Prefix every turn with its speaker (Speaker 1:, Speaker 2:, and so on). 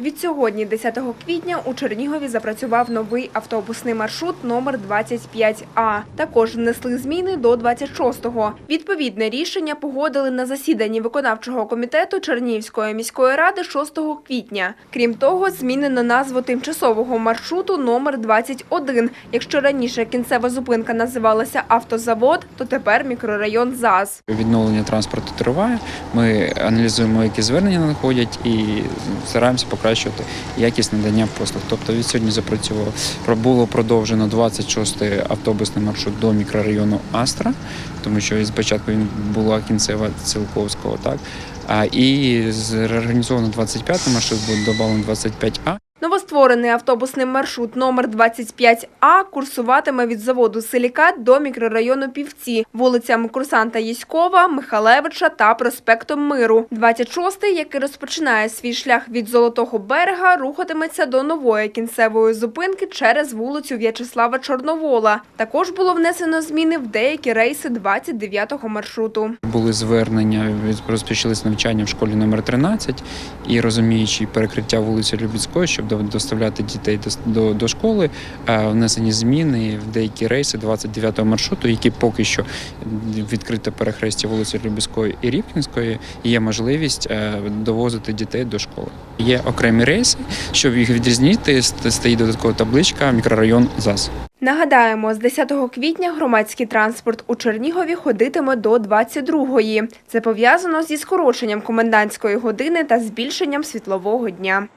Speaker 1: Відсьогодні, 10 квітня, у Чернігові запрацював новий автобусний маршрут номер 25А. Також внесли зміни до 26-го. Відповідне рішення погодили на засіданні виконавчого комітету Чернігівської міської ради 6 квітня. Крім того, змінено назву тимчасового маршруту номер 21. Якщо раніше кінцева зупинка називалася автозавод, то тепер мікрорайон ЗАЗ.
Speaker 2: Відновлення транспорту триває. Ми аналізуємо, які звернення надходять, і стараємося покращувати якість надання послуг. Тобто від сьогодні запрацювало було продовжено 26-й автобусний маршрут до мікрорайону Астра, тому що спочатку він була кінцева Цілковського, так а і реорганізовано 25-й маршрут, буде добавлено 25А.
Speaker 1: Новостворений автобусний маршрут номер 25А курсуватиме від заводу Силікат до мікрорайону Півці, вулицями Курсанта Єськова, Михалевича та проспектом Миру. 26-й, який розпочинає свій шлях від Золотого берега, рухатиметься до нової кінцевої зупинки через вулицю В'ячеслава Чорновола. Також було внесено зміни в деякі рейси 29-го маршруту.
Speaker 2: Були звернення, розпочалися навчання в школі номер 13 і розуміючи перекриття вулиці Любіцької, щоб доставляти дітей до, до, до школи, внесені зміни в деякі рейси 29-го маршруту, які поки що відкрите перехрестя вулиці Любіцької і Рівкінської, є можливість е, довозити дітей до школи. Є окремі рейси, щоб їх відрізнити, ст- стоїть додаткова табличка мікрорайон ЗАЗ.
Speaker 1: Нагадаємо, з 10 квітня громадський транспорт у Чернігові ходитиме до 22-ї. Це пов'язано зі скороченням комендантської години та збільшенням світлового дня.